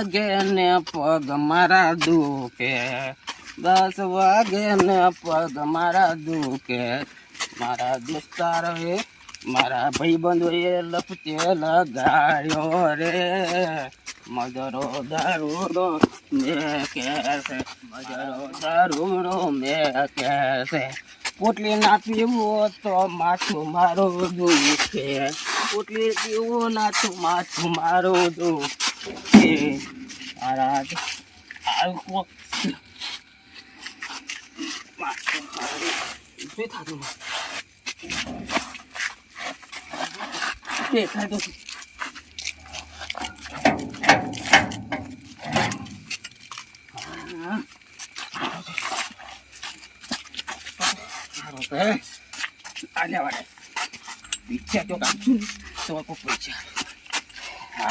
વાગે ને પગ મારા દુખે. દસ વાગે ને પગ મારા દુખે. મારા દોસ્તારોએ મારા ભાઈબંધોએ લપચે લગાડ્યો રે. મજરો દારૂડો મે કેસે મજરો દારૂડો મેં કહેશે પોટલી ના પીવો તો માથું મારું દુખે. પોટલી પીવો ના તો માથું મારું દુખે. મારા આવું માથું મારું શું થતું દેખાય તો હા. સારું તો હે. આલ્યા વાળે. પીછે તો કાપશું ને તો કોઈ પૈસા હા આ હારો. લે ના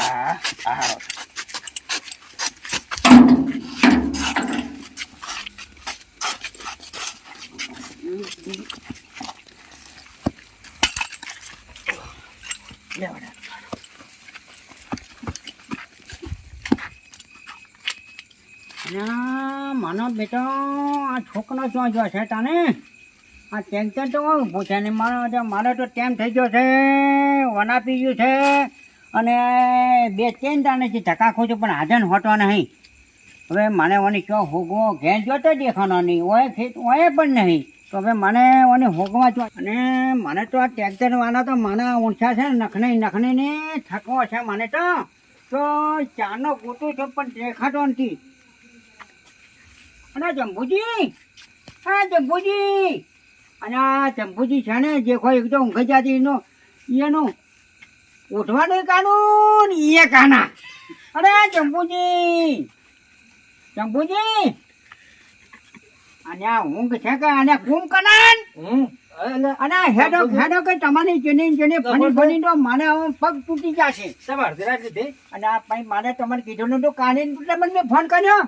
માનો બેટો, આ છોકરો શું છે તને? આ ટેન્શન તો ઊભું છે ને મારો મારે તો ટેમ થઈ ગયો છે. વના પી ગયું છે. અને બે ત્રણ દાનેથી ધક્કા ખોજો પણ હાજર હોતો નહીં. હવે મને ઓની ચો હોગવો ઘેર જોતો દેખાનો નહીં, ઓય ખેત ઓય પણ નહીં. તો હવે મને ઓની હોગવા જો અને મને તો આ ટ્રેક્ટર વાના તો મને ઊંચા છે ને, નખને નખને ને થકવો છે મને તો. તો ચાનો ગોટો છે પણ દેખાતો નથી. અને જંબુજી હા જંબુજી. અને આ જંબુજી છે ને, જે કોઈ એકદમ ઊંઘી જાતી એનો એનું ઉઠવાનું કાનું ને એ કાના. અરે ચંપુજી! ચંપુજી! અને આ ઊંઘ છે કે અને કુમ કનાન? અને હેડો હેડો કે તમારી જેની જેની ફની ફની તો મને હવે પગ તૂટી જશે. સવાર જરા દીધી અને આ ભાઈ મારે તમારે કીધું નતું કાને એટલે મને મેં ફોન કર્યો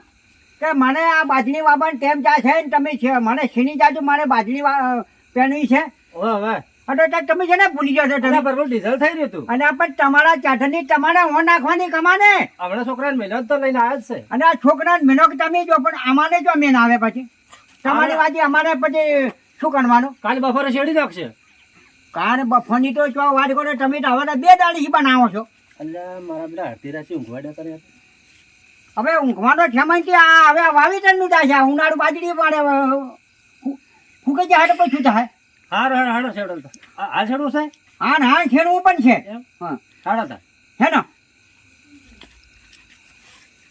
કે મને આ બાજરી વાવવાનો ટેમ જાય છે ને તમે છે મને છીની જાજો મારે બાજરી વા- છે. છે હવે. અરે તમે છે ને ભૂલી જશો તમે બરોબર ડીઝલ થઈ રહ્યું હતું અને પણ તમારા ચાટની તમારે હો નાખવાની કમાને હમણાં છોકરાને મહેનત તો લઈને આવ્યા જ છે અને આ છોકરા મેનો તમે જો પણ અમારે જો મેન આવે પછી તમારી વાત અમારે પછી શું કરવાનું કાલે બફોરે શેડી નાખશે કાર બફોની તો જો વાત કરો તમે તો હવે બે દાડી બનાવો છો એટલે મારા બધા અડધી રાશિ ઊંઘવાડા કરે હવે ઊંઘવાનો સમય આ હવે આ નું થાય છે ઉનાળું બાજરી પાડે ફૂકે જાય તો પછી શું થાય હાર હાર હાડો છેડો આ છેડો છે? હા હા ખેડવું પણ છે. હા. હાડો તા. હે ને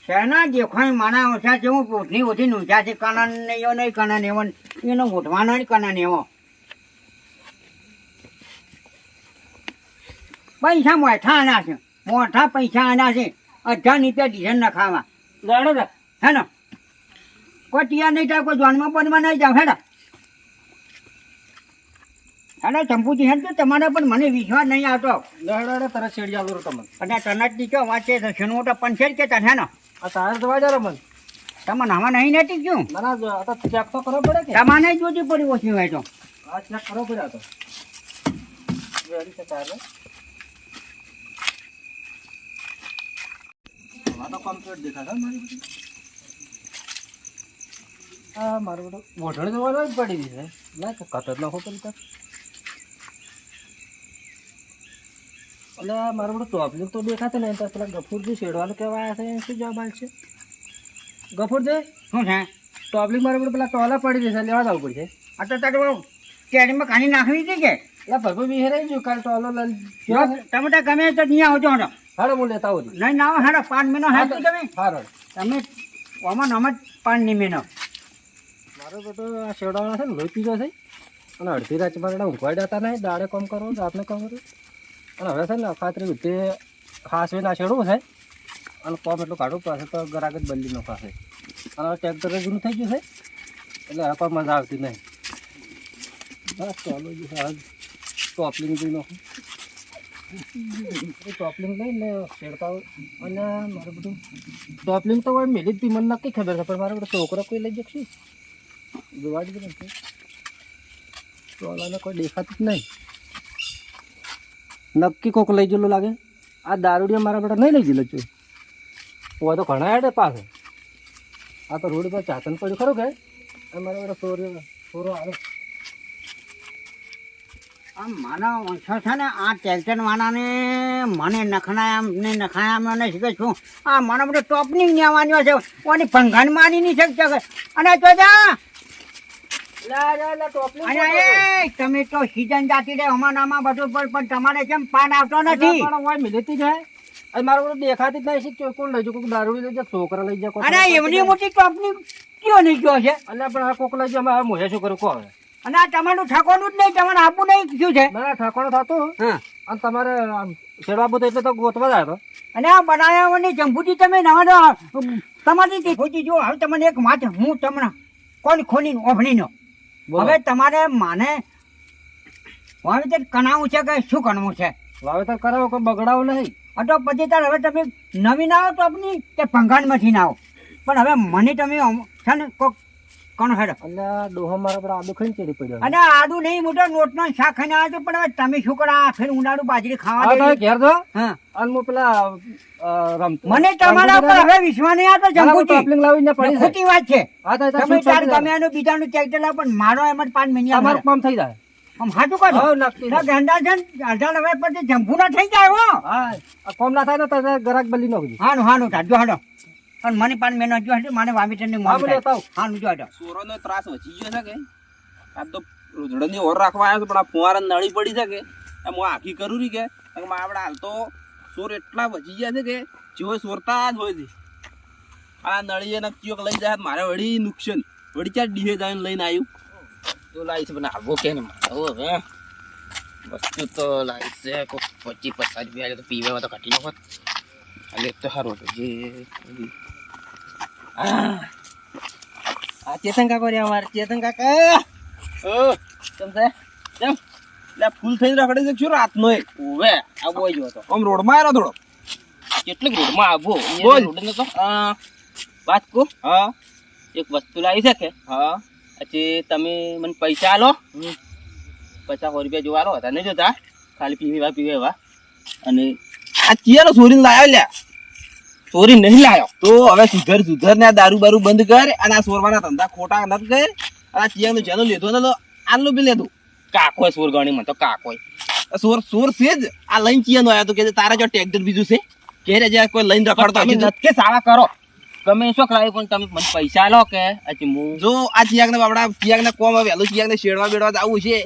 શેના દેખાય માના ઓછા છે હું પોટની ઓછી ઊંચા છે કણન ને એવો નહીં કણન એવો એનો ઉઠવાનો નહીં કણન એવો. પૈસા મોઠા આના છે. મોઠા પૈસા આના છે. અઢાર રૂપિયા ડીઝલ ના ખાવા હે ને કોઈ ટિયા નહીં થાય કોઈ જોનમાં પનમાં નહીં જાવ હેડા. હેડા ચંપુજી હેડ તો તમારે પણ મને વિશ્વાસ નહીં આવતો. હાડો હાડો છેડી શેડી આવું તમને અને તનટની ચો વાંચે છે શેનું મોટા પંચેર કે હે ને. આ તારે તો વાજારો મન તમે આમાં નહીં નથી ગયું ના જો તો ચેક તો કરવો પડે કે? તમારે જોતી પડી ઓછી હોય તો. આ ચેક કરવો પડે તો. છે કમ્પ્લીટ દેખાતા મારી બધી. આ મારું બધું વઢળ જોવા જ પડી દીધે છે. ના કતર નાખો પેલી તક એટલે મારું બધું ટોપલિંગ તો દેખાતો ને તો પેલા ગફુરજી શેડવાનું કહેવા આવ્યા છે શું જવાબ છે? ગફુરજી? શું છે? ટોપલિંગ મારું બધું પેલા ટોલા પડી જશે લેવા જવું પડશે. આ તો તારે કેરીમાં ખાની નાખવી હતી કે? એટલે ભરપૂર બી હેરાઈ ગયું કાલે ટોલો તમે તો ગમે તો નહીં આવજો હડો. હાડો હું લેતા આવું નહીં ના હેડો પાંચ મહિનો તો તમે. હારો તમે આમાં નામ જ પાંચની મહિનો. મારો બધો આ શેડાવાળા છે ને લોહી પીધો છે. અને અડધી રાત મારે ઊંઘવાડ્યા જતા નહીં દાડે કામ કરો રાતને કામ કરવું અને હવે છે ને ખાતરી ઉઠે ખાસ ના છેડવું છે. અને કોમ એટલું કાઢવું પડશે તો ગરાક જ બદલી નખાશે અને હવે ટ્રેક્ટર જૂનું થઈ ગયું છે. એટલે હવે પણ મજા આવતી નહીં. બસ ચાલો જ હવે ટોપલિંગ જોઈ નાખું. ટોપલિંગ લઈને શેડતા અને મારે બધું ટોપલિંગ તો હોય મેલી જ મને નક્કી ખબર છે, પણ મારે બધો છોકરો કોઈ લઈ જશે? જોવા જ નથી ટોલાને કોઈ દેખાતું જ નહીં. નક્કી કોક લઈ ગયેલું લાગે. આ દારૂડિયા મારા બેટા નહીં લઈ ગયેલો છું. હું તો ઘણા હેડે પાસે આ તો રોડ પર ચાતન પડ્યું. ખરું કે? મારા બેટા સોરો ચોરો આવે. આમ માનવ ઓછો છે ને, આ ટેન્શન વાળાને મને નખણાયા ને નખાયા મને શીખે છું. આ મને બધું ટોપની ન્યાવાનો છે. ઓની ભંગાણ મારી નહીં શકશે કે. અને તો જા! તમે તો સીઝન જાતી રે અમારામાં બધું પણ પણ તમારે કેમ પાન આવતો નથી. પણ મિલતી જાય અને મારો બધું દેખાતી જ નહીં કોણ લઈ જાય? દારૂ લઈ જાય છોકરા લઈ જાય અને એમની મોટી ટોપની કયો નહીં ગયો છે? અને પણ આ કોક લઈ જાય અમે હવે મોહે શું કરું કહો અને આ તમારું ઠાકોરનું જ નહીં તમારે આપવું નહીં શું છે? મારા ઠાકોર થતું. હા. અને તમારે ચડવા બધું એટલે તો ગોતવા જાય તો. અને આ બનાવવાની જંભૂતી તમે નવા તમારી તે જો હવે તમને એક વાત હું તમને કોણ ખોલીને ઓભણીનો. હવે તમારે માને વાવેતર કણાવું છે કે શું કરવું છે? વાવેતર કરાવો કોઈ બગડાવો નહીં. આ તો પછી તાર હવે તમે નવી ના આવો તો આપની કે ભંગાણમાંથી ના આવો. પણ હવે મને તમે છે ને કોક કોણ હેડ? અને ડોહો મારા પર આદુ ખાઈને ચડી પડ્યો અને આડું નહીં મોટો નોટનો શાક ખાઈને આવ્યો પણ હવે તમે શું કરો? આ ફેર ઉનાળું બાજરી ખાવા દે? ઘેર દો હા. અને હું પેલા રમતો મને તમારા ઉપર હવે વિશ્વાસ નહીં આવતો જંબુજી ટોપલિંગ લાવીને પડી ખોટી વાત છે. હા તો તમે ચાર ગમે એનું બીજાનું ચાઈટલ પણ મારો એમ જ પાંચ મહિના તમારું કામ થઈ જાય. આમ હાટું નક્કી. ના ગાંડા છે અઢાર હવે પછી જંભુ ના થઈ જાય હો. હા કોમ ના થાય ને તો ગરાક બલી નો હાનું હાનું ઠાડો હાડો અને મને પાન મહિના જો હશે મને વામીટરની હા બોલે હા હાનું જો સોરો નો ત્રાસ વધી ગયો છે કે? આ તો રોજડાની ઓર રાખવા આવ્યો પણ આ ફુવારા નળી પડી છે કે? એમ હું આખી કરું રી કે? મા કે આપણે હાલ તો સોર એટલા વધી ગયા છે કે જેવો સોરતા જ હોય છે. આ નળી એને ચિયોક લઈ જાય મારે વળી નુકસાન. વળી ક્યાં ડીહે જાય લઈને આવ્યું તો લાવી છે પણ આવો કે ને મારો હવે. વસ્તુ તો લાવી છે કોઈ પચીસ પચાસ રૂપિયા તો પીવે તો કાઢી નાખો. એટલે તો સારું હતું. જે આ ચેતન કાકો રે અમારે. ચેતન કાકા! ઓ! કેમ છે? કેમ? એટલે ફૂલ થઈને રખડે છે શું રાતનો એ ઓવે આ બોય જો તો. આમ રોડમાં આવ્યો થોડો. કેટલીક રોડમાં આવો? બોલ. રોડ નતો? આ વાત કો. હા. એક વસ્તુ લાવી છે કે? હા. પછી તમે મને પૈસા આલો. પચાસ રૂપિયા જોવા આલો. હતા. નહીં જોતા. ખાલી પીવી પીવે પીવા અને આ ચિયાનો સોરીને લાવ્યા લ્યા. ચોરી નહીં લાયો. તો હવે સુધર સુધર ને આ દારૂ બારૂ બંધ કર અને આ સોરવાના ધંધા ખોટા ન કર. આ ચિયાનું જેનો લીધો ને તો આનું બી લેતું કાકો સોર ગણી મને તો કાકો સોર સોર છે જ. આ લઈને ચિયાનો આવ્યો તો કે તારા જો ટ્રેક્ટર બીજું છે. કે રે જ્યાં કોઈ લઈને રખડતો નથી સારા કરો. તમે શું કરાવ્યું પણ તમે મને પૈસા લો કે અચ્છા હું જો આ ચિયાક ને બાપડા ચિયાક ને કોમ વહેલું ચિયાક ને શેડવા બેડવા જવું છે.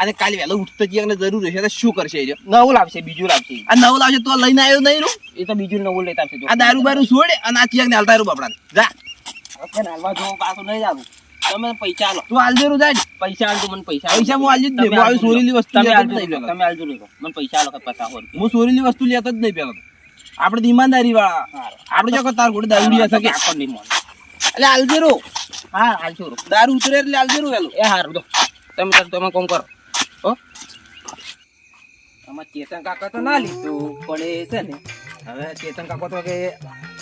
અને કાલે વહેલો ઉઠતો ચિયાક ને જરૂર હશે તો શું કરશે જો? નવું લાવશે બીજું લાવશે. આ નવું લાવશે તો લઈને આવ્યો નહીં રું? એ તો બીજું નવું લેતા આવશે આ દારૂ બારૂ છોડે અને આ ચિયાક ને હાલતા રહ્યું બાપડા જા. હાલવા જો પાછું નહીં જાવું તમે પૈસા આલો. તું આલજે રું જાય પૈસા આલજો મને પૈસા પૈસા હું આલજી જ નહીં. આવી સોરેલી વસ્તુ તમે આલજો તમે આલજો મને પૈસા આલો કે પચાસ હું સોરેલી વસ્તુ લેતો જ નહીં પેલો. આપણે ઈમાનદારી વાળા. આપણે જો તાર ગોડે દારૂ લી શકે. એટલે આલજે રો. હા આલજો રો. દારૂ ઉતરે એટલે આલજે રો વેલો એ હારું દો તમે તમે કોમ કરો. હો. આમાં ચેતન કાકા તો ના લીધું, પણ એ છે ને, હવે ચેતન કાકા તો કે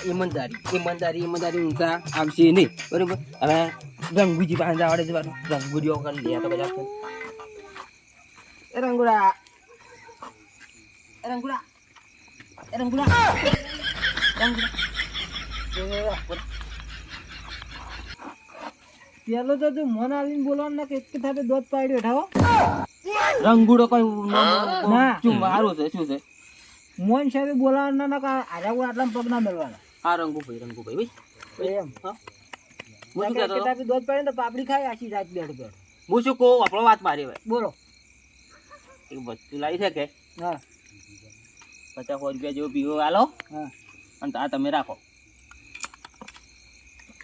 ઈમાનદારી ઈમાનદારી ઈમાનદારી ઊંચા આવશે નહીં. બરોબર? હવે રંગુજી પાસે આવડે જવાનું રંગુજીઓ કરી લે તો બધા રંગુડા પેલો તો તું મન આવીને બોલવાનું ના કે થાપે દોધ પાડ્યો ઠાવો. રંગુડો કઈ ના શું મારું છે શું છે? મોહન સાહેબ બોલાવવાના ના કા આજા આટલા પગ ના મેળવાના. હા રંગુભાઈ રંગુભાઈ ભાઈ. એમ. હું. શું દોધ પડે તો પાપડી ખાય આખી રાત બેઠ બેઠ. હું શું કહું આપણો વાત મારી ભાઈ બોલો. એક વસ્તુ લાવી છે કે? હા. પચાસ રૂપિયા જેવો પીવો આલો હા. અને આ તમે રાખો.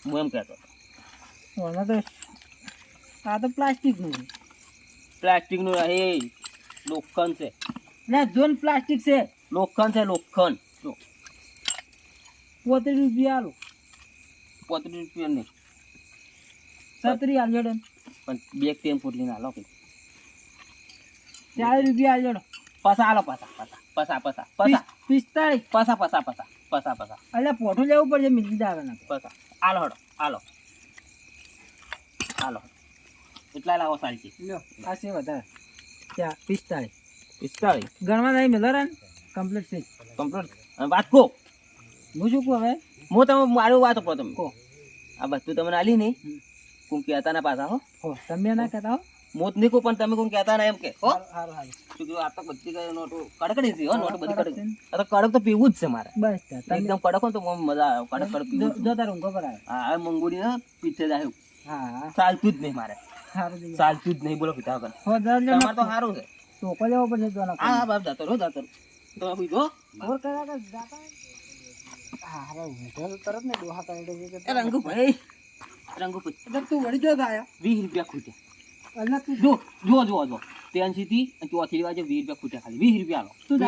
હું એમ કહેતો તો આ તો પ્લાસ્ટિકનું છે. પ્લાસ્ટિકનું એ લોખંડ છે. ના જોન પ્લાસ્ટિક છે. લોખંડ છે લોખંડ. જો. પોત્રીસ રૂપિયા આલો. પોત્રીસ રૂપિયા નહીં સત્રી આલજડો પણ બે તેમ ફૂટલીને આલો કે. ચાલીસ રૂપિયા આલજડો પસા આલો પસા પસા પસા પસા પસા. પિસ્તાળીસ. પસા પસા પસા પસા પસા. એટલે પોઠું લેવું પડશે મિલકી દાવે ના. પસા. આલો હડો આલો. આલો. એટલા લાવો સારી લ્યો આ છે વધારે. ત્યાં પિસ્તાળીસ. પિસ્તાળીસ. ગણવા નહીં મેં રે કમ્પ્લીટ છે. કમ્પ્લીટ વાત કહો. હું શું કહું હવે? હું તમે મારું વાત આપો તમે કહો. આ બધું તમને આલી નહીં. કોણ કહેતા ના પાછા હો? હો તમે ના કહેતા હો. મોત નહીં કહું પણ તમે કોણ કહેતા ના એમ કે હો? શું આ તો બધી નોટો કડકડી છે હો નોટો બધી કડક આ તો કડક તો પીવું જ છે મારે. બસ એકદમ કડક હોય તો મજા આવે કડક કડક પીવું જો- તારે ઊંઘો પર આવે. હા આ ને પીઠે જાય હા. ચાલતું જ નહીં મારે. ચાલતું જ નહીં બોલો પિતા વગર હો તમારે તો સારું છે. ટોકો લેવો પડશે તો ના હા બાપ દાતર હો દાતર તો આ બીજો ઓર કરા કે દાતા હા હું તરત ને દોહા કાઢે છે એ રંગુ ભાઈ રંગુ ભાઈ અગર તું વળી જો ગાયા વીસ રૂપિયા ખૂટ્યા. એટલે તું જો જો જો જો ત્યાંથી થી ચોથી વાજે વીસ રૂપિયા ખૂટ્યા ખાલી. વીસ રૂપિયા આલો. તું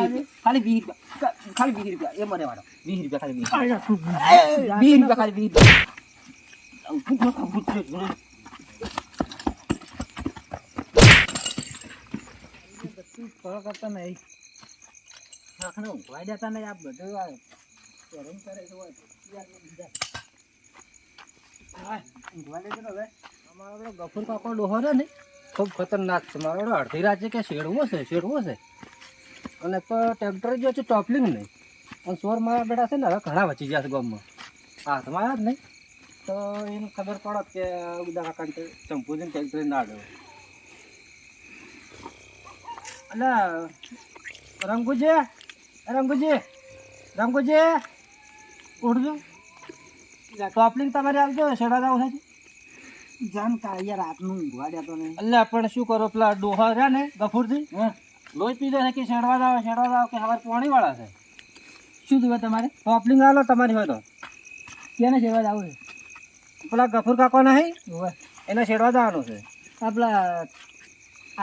ખાલી વીસ રૂપિયા. ખાલી વીસ રૂપિયા. એ મને વાળો. વીસ રૂપિયા ખાલી રૂપિયા. વીસ રૂપિયા ખાલી વીસ રૂપિયા. તું ફરક કરતા નહીં. આખને ઊંઘવાઈ દેતા નહીં આ બધું આવે હેરાન કરે. હા, ઊંઘવા દેજો હવે. અમારો ગફુર કાકો ડોહો છે ને ખૂબ ખતરનાક છે. મારો અડધી રાતે કે શેડવો છે શેડવો છે. અને તો ટ્રેક્ટર જો છે ટોપલિંગ નહીં. અને સોર મારા બેટા છે ને હવે ઘણા વચી ગયા છે ગામમાં. હાથમાં આવ્યા જ નહીં. તો એને ખબર પડત કે બધા કાકાને ચંપુજીને ટ્રેક્ટર ના ડો એટલે રંગુજી રંગુજી રંગુજી ઉઠજો ટોપલિંગ તમારે આવજો શેડા જાવ છે. જાન કા યાર રાતનું ઊંઘવાડ્યા તો નહીં. એટલે પણ શું કરો પેલા ડોહા રહ્યા ને ગફૂરથી? લોહી પીધો છે કે શેડવા જાવ શેડવા જાવ કે હવે પોણીવાળા છે? શું જોવે તમારે? ટોપલિંગ આવો તમારી હોય તો કેને સેવા જવું છે? પેલા ગફુર કાકો નહીં. એને શેડવા જવાનું છે. આપલા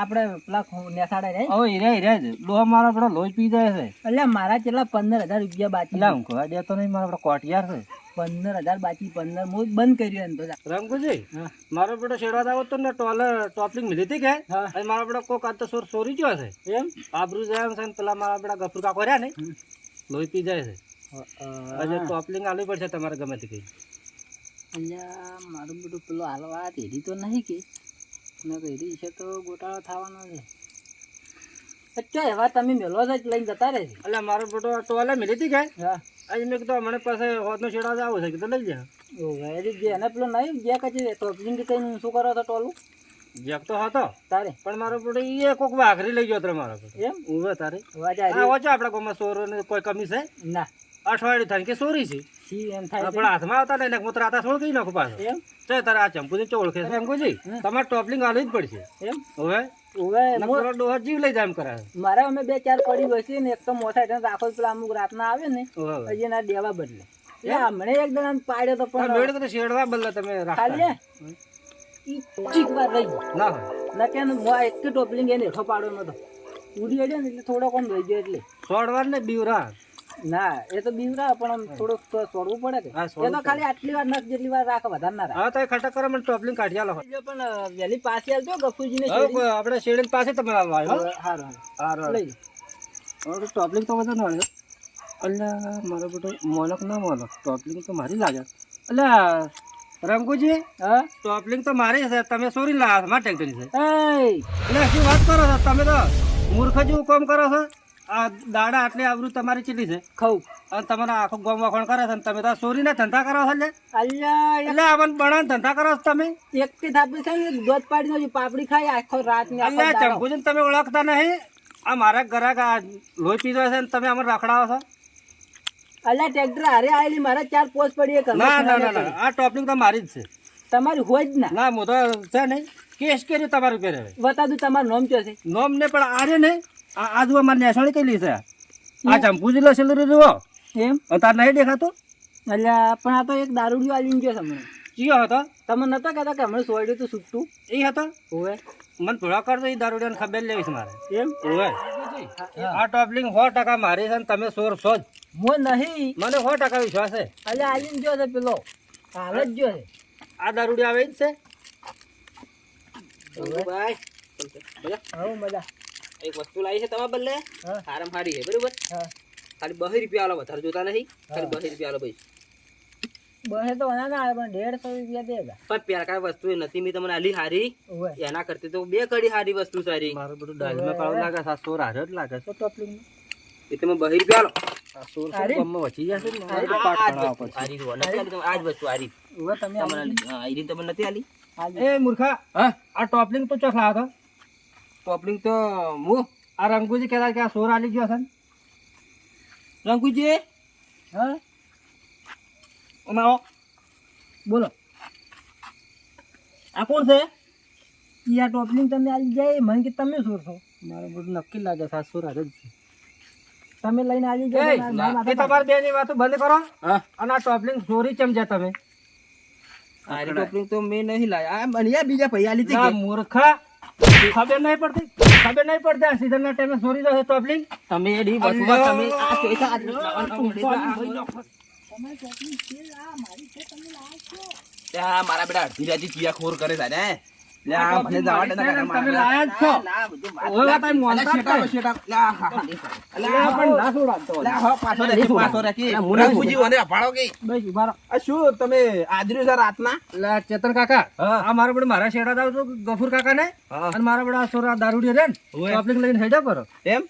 આપણે પેલા નેસાડા નેસાડે રે હવે હીરે હીરે જ. ડોહા મારો પેલો લોહી પી જાય છે. એટલે મારા કેટલા પંદર હજાર રૂપિયા બાકી એટલે હું કહવા દેતો નહીં મારો પેલો કોટિયાર છે. પંદર હજાર બાકી પંદર હું બંધ કર્યું એમ તો રામકુજી મારો બેટો શેડવા જાવ તો ને ટોલે ટોપલિંગ મિલી હતી કે? મારા અને મારો બેટો કોક આ તો સોર ચોરી ગયો છે. એમ? આબરૂ જાય છે ને પેલા મારા બેટા ગફુર કાકો રહ્યા ને લોહી પી જાય છે. આજે ટોપલિંગ આલવી પડશે તમારે ગમે તે કઈ. અલ્યા મારું બધું પેલો હાલવા તેડી તો નહીં કે. ને કરી છે તો ગોટાળો થવાનો છે. અચ્છા એવા તમે મેલો જ લઈને જતા રહે છે? એટલે મારો બેટો ટોલે મેલી હતી કે? હા. આજે મેં કીધું મને પાસે હોદનો છેડા આવો છે. કીધું લઈ જા. ઓ ભાઈ જે એને પેલો નહીં જે કચી ટોપલિંગ કઈ શું કરો તો ટોલું? જેક તો હતો. તારે? પણ મારો બેટો એ કોક વાઘરી લઈ ગયો હતો મારો એમ? ઉવે તારે. વાજા ઓછો આપણા કોમાં સોરો ને કોઈ કમી છે? ના. અઠવાડિયું થાય કે સોરી છે. સી એમ થાય છે. પણ હાથમાં આવતા નહીં એટલે હું તો કઈ નાખું પાછો. એમ? છે તારે આ ચંપુજી ચો ઓળખે છે અંકુજી તમારે ટોપલિંગ આલવી જ પડશે. એમ? હવે ઓવે જીવ લઈ જાય એમ કરે મારે અમે બે ચાર પડી વસી ને એક તો મોટા એટલે રાખો પેલા અમુક રાતના આવે ને હવે હવે. હજી એના દેવા બદલે. એ હમણે એક દણા પાડ્યો તો પણ પણ તો શેડવા બદલે તમે રાખતા ચીક વાર રહી ના ના કે હું એક ટોપલિંગ એને હેઠો પાડ્યો નતો ઉડી ને એટલે થોડો કોણ રહી ગયો એટલે. સોડવાર ને બીવરા ના એ તો બીવરા પણ આમ થોડુંક સોડવું છોડવું પડે કે. એ તો ખાલી આટલી વાર નખ જેટલી વાર રાખ વધારે ના હા તો એ ખટક કરો મને ટોપલિંગ કાઢી આલો. જો પણ વેલી વહેલી પાસે આવજો ગફુજીને હવે કોઈ આપણે શેડન પાસે તમે આવવા આવ્યો. હારું હારું. લઈ લો. ટોપલિંગ તો વધારે નળ્યો અલ્લા મારો બેટો મોલક ના મોલક. ટોપલિંગ તો મારી લાગે. અલ્લા રંગુજી હા? ટોપલિંગ તો મારી છે. તમે સોરી લાવ્યા મારે ટેન્શન છે. એય! એટલે શું વાત કરો છો? તમે તો મૂર્ખ જેવું કામ કરો છો? આ દાડા આટલી આવરું તમારી ચીલી છે? ખઉ. અને તમારા આખો ગામ વખોણ કરે છે તમે તો ચોરીના ધંધા કરો છો એટલે આમાં બળાન ધંધા કરો છો તમે? એક થી થાપી છે ને દોધ પાડી નો પાપડી ખાઈ આખો રાત ને એટલે દાડો. તમે ઓળખતા નહીં? આ મારા ઘરાક આ લોહી પીધો છે ને તમે અમને રખડાવો છો? અલ્યા ટ્રેક્ટર હારે આવેલી મારા ચાર પોસ્ટ પડી એક ના ના ના ના આ ટોપિંગ તો મારી જ છે. તમારી હોય જ ના. ના હું તો છે નહીં. કેસ કર્યું તમારું પહેરે વતા દઉં તમારું નોમ છે? નોમ ને પણ આરે ને આ જુઓ મારી નેસવાણી કઈ છે આ ચંપુજી લસેલું જુઓ. એમ? અત્યારે તાર નહીં દેખાતું? એટલે પણ આ તો એક દારૂડિયો આલીને ગયો તમને ચિયો હતો? તમે નતા કહેતા કે હમણાં સોયડ્યું તું છૂટતું એ હતો? હોવે. મને થોડા કરજો એ દારૂડિયાને ખબર લેવીશ મારે. એમ? હોવે. આ ટોપલિંગ સો ટકા મારી છે ને તમે સોર સો જ. હું નહીં. મને સો ટકા વિશ્વાસ છે. એટલે આલીને ગયો છે પેલો. હાલ જ ગયો છે. આ દારૂડી આવે જ છે. ભાઈ. મજા. એક વસ્તુ લાવી છે તમારા બદલે? હા. હારામ હારી છે બરોબર? ખાલી બહી રૂપિયા આલો વધારે જોતા નહીં ખાલી બહી રૂપિયા આલો ભાઈ બસે તો ના આવે પણ દેડસો રૂપિયા દેગા પણ પેલા કાંઈ વસ્તુ નથી મેં તમને આલી હારી. એના કરતી તો બે કડી હારી વસ્તુ સારી. મારું બધું લાગે સોર હારે જ લાગે એ તમે બહી રૂપિયા આલો. વચી જશે ને? આ આ આ રીત હોય. નથી આલી તમે આ જ વસ્તુ આ તમે તમારે આલી. હા, એ રીત તમને નથી આલી. એ મૂર્ખા હા? આ ટોપલિંગ તો ચોથ લાવ્યો ટોપલિંગ તો હું આ રંગુજી કહેતા કે આ સોર આલી ગયો છે રંગુજી? હા? આવો. બોલો. આ કોણ છે? આ ટોપલિંગ તમે આવી જાય મને કે તમે સોર છો. મારે બધું નક્કી લાગે છે આ સોર જ છે. તમે લઈને આવી જાય એ તમારે બે ની વાતો બંધ કરો. હા. અને આ ટોપલિંગ સોરી ચમ જા તમે? આ ટોપલિંગ તો મેં નહીં લાયા. આ બીજા ભાઈ આલી હતી મૂર્ખા. ખબર નહીં પડતી? ખબર નહીં પડતી? આ સીઝન ના ટાઈમે સોરી જશે ટોપલિંગ તમે એની વસ્તુમાં તમે આ કેસા આ રીત લાવવાના ત્યાં મારા બેટા અડધી રાતે ચિયાખોર કરે છે ને. લે આ મને જવા દે તમે લાયા જ છો. ના, વાત ઓવે વાત આ અલા, મોનતા જ શેટા કઈ. શેટા. લે આ, હા, હા. લે આ, અલ્યા પણ ના છોડાવતો લે આ, પાછો રાખી, પાછો રાખી. અલા, મુના રઘુજી, મને અપાડો કે. બસ ઊભા આ શું તમે આદર્યું છે રાતના? આ ચેતન કાકા આ મારા બડે મારા શેડા દાવ તો ગફુર કાકા ને અને મારા બડા સોરા દારૂડી રે ને પબ્લિક લઈને હેડા પર. એમ?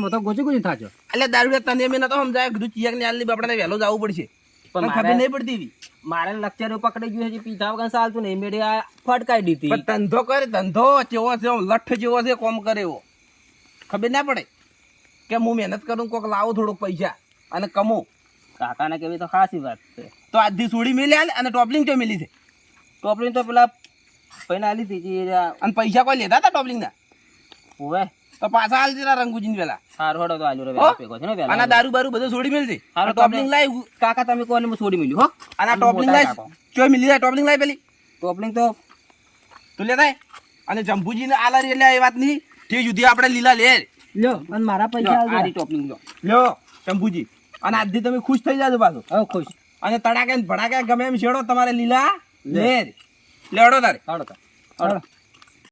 મો તો ગોચી ગોચી થાજો. એટલે દારૂડી તને મેં નતો સમજાય કીધું ચિયાક ને આલી બાપડાને વહેલો જવું પડશે. પણ ખબર નહીં પડતી. મારે લક્ષર પકડી ગયું છે પીધા વગર ચાલતું નહીં. મેળે આ ફટકાઈ દીધી. પણ ધંધો કરે ધંધો જેવો છે લઠ જેવો છે કોમ કરે એવો. ખબર ના પડે કે હું મહેનત કરું કોક લાવો થોડોક પૈસા અને કમો. કાકાને કેવી તો ખાસી વાત છે. તો આજથી સોડી મેલી આલે અને ટોપલિંગ તો મેલી છે? ટોપલિંગ તો પેલા પૈના લીધી હતી અને પૈસા કોઈ લેતા હતા ટોપલિંગ ના હોવે. તો પાછા હાલ જરા રંગુજી વેલા. હાર હડો તો આલુ રે વેલા પેકો છે ને વેલા. આના દારૂ બારૂ બધું છોડી મેલજે. હારું, ટોપલિંગ લાઈ કાકા તમે કોને હું છોડી મળ્યું હો. આના ટોપલિંગ લાઈ ચો મિલી જાય ટોપલિંગ લાઈ પેલી. ટોપલિંગ તો તું લેતા. અને જંબુજી ને આલારી એટલે એ વાત નહીં તે જુદી આપણે લીલા લે. લ્યો અને મારા પૈસા આ રી ટોપલિંગ લો લ્યો. જંબુજી. અને આજથી તમે ખુશ થઈ જાજો પાછું. હવે ખુશ. અને તડાકે ને ભડાકે ગમે એમ છેડો તમારે લીલા લે. લેડો તારે. હડો તારે. હાલો.